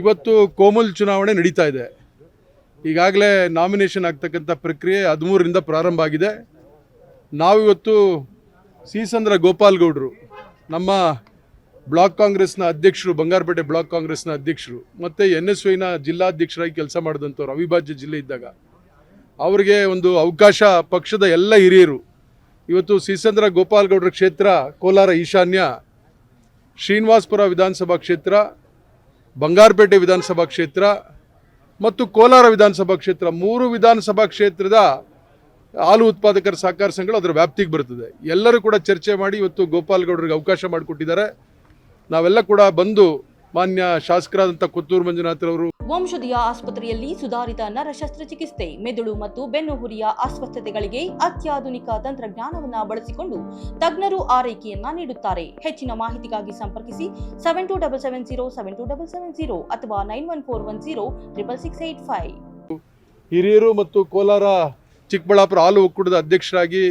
ಇವತ್ತು ಕೋಮಲ್ ಚುನಾವಣೆ ನಡೀತಾ ಇದೆ. ಈಗಾಗಲೇ ನಾಮಿನೇಷನ್ ಆಗ್ತಕ್ಕಂಥ ಪ್ರಕ್ರಿಯೆ ಹದಿಮೂರರಿಂದ ಪ್ರಾರಂಭ ಆಗಿದೆ. ನಾವಿವತ್ತು ಸೀಸಂದ್ರ ಗೌಡ್ರು ನಮ್ಮ ಬ್ಲಾಕ್ ಕಾಂಗ್ರೆಸ್ನ ಅಧ್ಯಕ್ಷರು, ಬಂಗಾರಪೇಟೆ ಬ್ಲಾಕ್ ಕಾಂಗ್ರೆಸ್ನ ಅಧ್ಯಕ್ಷರು, ಮತ್ತು ಎನ್ ಎಸ್ ವೈನ ಜಿಲ್ಲಾಧ್ಯಕ್ಷರಾಗಿ ಕೆಲಸ ಮಾಡಿದಂಥವ್ರು, ಅವಿಭಾಜ್ಯ ಜಿಲ್ಲೆ ಇದ್ದಾಗ, ಅವರಿಗೆ ಒಂದು ಅವಕಾಶ ಪಕ್ಷದ ಎಲ್ಲ ಹಿರಿಯರು. ಇವತ್ತು ಸೀಸಂದ್ರ ಗೋಪಾಲ್ ಗೌಡ್ರ ಕ್ಷೇತ್ರ, ಕೋಲಾರ ಈಶಾನ್ಯ, ಶ್ರೀನಿವಾಸ್ಪುರ ವಿಧಾನಸಭಾ ಕ್ಷೇತ್ರ ಬಂಗಾರಪೇಟೆ ವಿಧಾನಸಭಾ ಕ್ಷೇತ್ರ ಮತ್ತು ಕೋಲಾರ ವಿಧಾನಸಭಾ ಕ್ಷೇತ್ರ ಮೂರು ವಿಧಾನಸಭಾ ಕ್ಷೇತ್ರದ ಹಾಲು ಉತ್ಪಾದಕರ ಸಹಕಾರ ಸಂಘಗಳು ಅದರ ವ್ಯಾಪ್ತಿಗೆ ಬರ್ತದೆ ಎಲ್ಲರೂ ಕೂಡ ಚರ್ಚೆ ಮಾಡಿ ಇವತ್ತು ಗೋಪಾಲ್ ಗೌಡರಿಗೆ ಅವಕಾಶ ಮಾಡಿಕೊಟ್ಟಿದ್ದಾರೆ. ನಾವೆಲ್ಲ ಕೂಡ ಬಂದು ಮಾನ್ಯ ಶಾಸಕರಾದಂಥ ಕೊತ್ತೂರು ಮಂಜುನಾಥ್ರವರು ವಂಶದಿಯ ಆಸ್ಪತ್ರೆಯಲ್ಲಿ ಸುಧಾರಿತ ನರ ಶಸ್ತ್ರಚಿಕಿತ್ಸೆ ಮೆದುಳು ಮತ್ತು ಬೆನ್ನುಹುರಿಯ ಅಸ್ವಸ್ಥತೆಗಳಿಗೆ ಅತ್ಯಾಧುನಿಕ ತಂತ್ರಜ್ಞಾನವನ್ನ ಬಳಸಿಕೊಂಡು ತಜ್ಞರು ಆರೈಕೆಯನ್ನ ನೀಡುತ್ತಾರೆ. ಹೆಚ್ಚಿನ ಮಾಹಿತಿಗಾಗಿ ಸಂಪರ್ಕಿಸಿ seven two double seven zero seven two double seven zero ಅಥವಾ nine one four one zero triple six eight five ಹಿರಿಯರು ಮತ್ತು ಕೋಲಾರ, ಚಿಕ್ಕಬಳ್ಳಾಪುರ ಹಾಲು ಒಕ್ಕೂಟದ ಅಧ್ಯಕ್ಷರಾಗಿ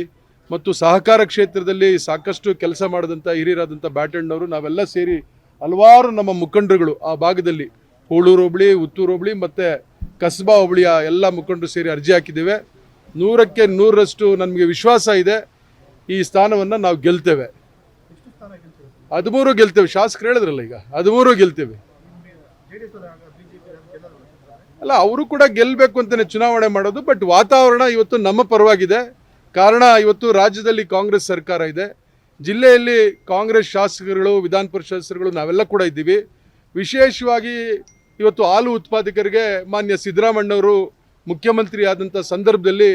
ಮತ್ತು ಸಹಕಾರ ಕ್ಷೇತ್ರದಲ್ಲಿ ಸಾಕಷ್ಟು ಕೆಲಸ ಮಾಡಿದಂಥ ಹಿರಿಯರಾದಂಥ ಬ್ಯಾಟಣ್ಣವರು, ನಾವೆಲ್ಲ ಸೇರಿ ಹಲವಾರು ನಮ್ಮ ಮುಖಂಡರುಗಳು ಆ ಭಾಗದಲ್ಲಿ ಹೂಳೂರು ಹೋಬಳಿ, ಉತ್ತೂರು ಹೋಬಳಿ ಮತ್ತು ಕಸ್ಬಾ ಹೋಬಳಿಯ ಎಲ್ಲ ಮುಖಂಡರು ಸೇರಿ ಅರ್ಜಿ ಹಾಕಿದ್ದೇವೆ. ನೂರಕ್ಕೆ ನೂರರಷ್ಟು ನಮಗೆ ವಿಶ್ವಾಸ ಇದೆ. ಈ ಸ್ಥಾನವನ್ನು ನಾವು ಗೆಲ್ತೇವೆ. ಹದಿಮೂರು ಗೆಲ್ತೇವೆ. ಶಾಸಕರು ಹೇಳಿದ್ರಲ್ಲ ಈಗ, ಹದಿಮೂರು ಗೆಲ್ತೇವೆ. ಅಲ್ಲ, ಅವರು ಕೂಡ ಗೆಲ್ಲಬೇಕು ಅಂತಲೇ ಚುನಾವಣೆ ಮಾಡೋದು, ಬಟ್ ವಾತಾವರಣ ಇವತ್ತು ನಮ್ಮ ಪರವಾಗಿದೆ. ಕಾರಣ ಇವತ್ತು ರಾಜ್ಯದಲ್ಲಿ ಕಾಂಗ್ರೆಸ್ ಸರ್ಕಾರ ಇದೆ. ಜಿಲ್ಲೆಯಲ್ಲಿ ಕಾಂಗ್ರೆಸ್ ಶಾಸಕರುಗಳು, ವಿಧಾನ ಪರಿಷತ್ ಸದಸ್ಯರುಗಳು ನಾವೆಲ್ಲ ಕೂಡ ಇದ್ದೀವಿ. ವಿಶೇಷವಾಗಿ ಇವತ್ತು ಹಾಲು ಉತ್ಪಾದಕರಿಗೆ ಮಾನ್ಯ ಸಿದ್ದರಾಮಣ್ಣವರು ಮುಖ್ಯಮಂತ್ರಿ ಆದಂಥ ಸಂದರ್ಭದಲ್ಲಿ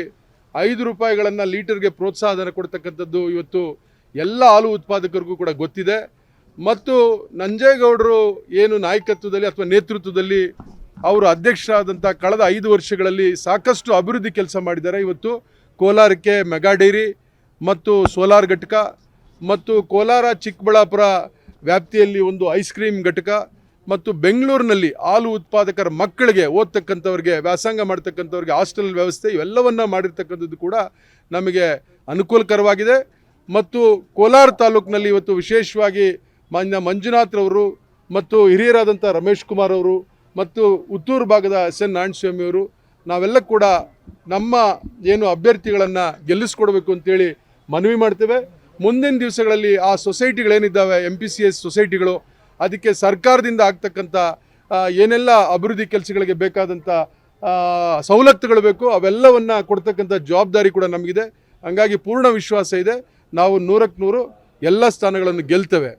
ಐದು ರೂಪಾಯಿಗಳನ್ನು ಲೀಟರ್ಗೆ ಪ್ರೋತ್ಸಾಹಧನ ಕೊಡ್ತಕ್ಕಂಥದ್ದು ಇವತ್ತು ಎಲ್ಲ ಹಾಲು ಉತ್ಪಾದಕರಿಗೂ ಕೂಡ ಗೊತ್ತಿದೆ. ಮತ್ತು ನಂಜೇಗೌಡರು ಏನು ನಾಯಕತ್ವದಲ್ಲಿ ಅಥವಾ ನೇತೃತ್ವದಲ್ಲಿ ಅವರು ಅಧ್ಯಕ್ಷರಾದಂಥ ಕಳೆದ ಐದು ವರ್ಷಗಳಲ್ಲಿ ಸಾಕಷ್ಟು ಅಭಿವೃದ್ಧಿ ಕೆಲಸ ಮಾಡಿದ್ದಾರೆ. ಇವತ್ತು ಕೋಲಾರಕ್ಕೆ ಮೆಗಾ ಡೈರಿ ಮತ್ತು ಸೋಲಾರ್ ಘಟಕ ಮತ್ತು ಕೋಲಾರ ಚಿಕ್ಕಬಳ್ಳಾಪುರ ವ್ಯಾಪ್ತಿಯಲ್ಲಿ ಒಂದು ಐಸ್ ಕ್ರೀಮ್ ಘಟಕ ಮತ್ತು ಬೆಂಗಳೂರಿನಲ್ಲಿ ಹಾಲು ಉತ್ಪಾದಕರ ಮಕ್ಕಳಿಗೆ ಓದ್ತಕ್ಕಂಥವ್ರಿಗೆ, ವ್ಯಾಸಂಗ ಮಾಡ್ತಕ್ಕಂಥವ್ರಿಗೆ, ಹಾಸ್ಟೆಲ್ ವ್ಯವಸ್ಥೆ ಇವೆಲ್ಲವನ್ನು ಮಾಡಿರ್ತಕ್ಕಂಥದ್ದು ಕೂಡ ನಮಗೆ ಅನುಕೂಲಕರವಾಗಿದೆ. ಮತ್ತು ಕೋಲಾರ ತಾಲೂಕಿನಲ್ಲಿ ಇವತ್ತು ವಿಶೇಷವಾಗಿ ಮಾನ್ಯ ಮಂಜುನಾಥ್ರವರು ಮತ್ತು ಹಿರಿಯರಾದಂಥ ರಮೇಶ್ ಕುಮಾರ್ ಅವರು ಮತ್ತು ಉತ್ತೂರು ಭಾಗದ ಎಸ್ ಎನ್ ನಾರಾಯಣಸ್ವಾಮಿ ಅವರು, ನಾವೆಲ್ಲ ಕೂಡ ನಮ್ಮ ಏನು ಅಭ್ಯರ್ಥಿಗಳನ್ನು ಗೆಲ್ಲಿಸ್ಕೊಡ್ಬೇಕು ಅಂತೇಳಿ ಮನವಿ ಮಾಡ್ತೇವೆ. ಮುಂದಿನ ದಿವಸಗಳಲ್ಲಿ ಆ ಸೊಸೈಟಿಗಳೇನಿದ್ದಾವೆ ಎಂ ಪಿ ಸಿ ಎಸ್ ಸೊಸೈಟಿಗಳು ಅದಕ್ಕೆ ಸರ್ಕಾರದಿಂದ ಆಗ್ತಕ್ಕಂಥ ಏನೆಲ್ಲ ಅಭಿವೃದ್ಧಿ ಕೆಲಸಗಳಿಗೆ ಬೇಕಾದಂಥ ಸವಲತ್ತುಗಳು ಬೇಕು, ಅವೆಲ್ಲವನ್ನು ಕೊಡ್ತಕ್ಕಂಥ ಜವಾಬ್ದಾರಿ ಕೂಡ ನಮಗಿದೆ. ಹಂಗಾಗಿ ಪೂರ್ಣ ವಿಶ್ವಾಸ ಇದೆ. ನಾವು ನೂರಕ್ಕೆ ನೂರು ಎಲ್ಲ ಸ್ಥಾನಗಳನ್ನು ಗೆಲ್ತೇವೆ.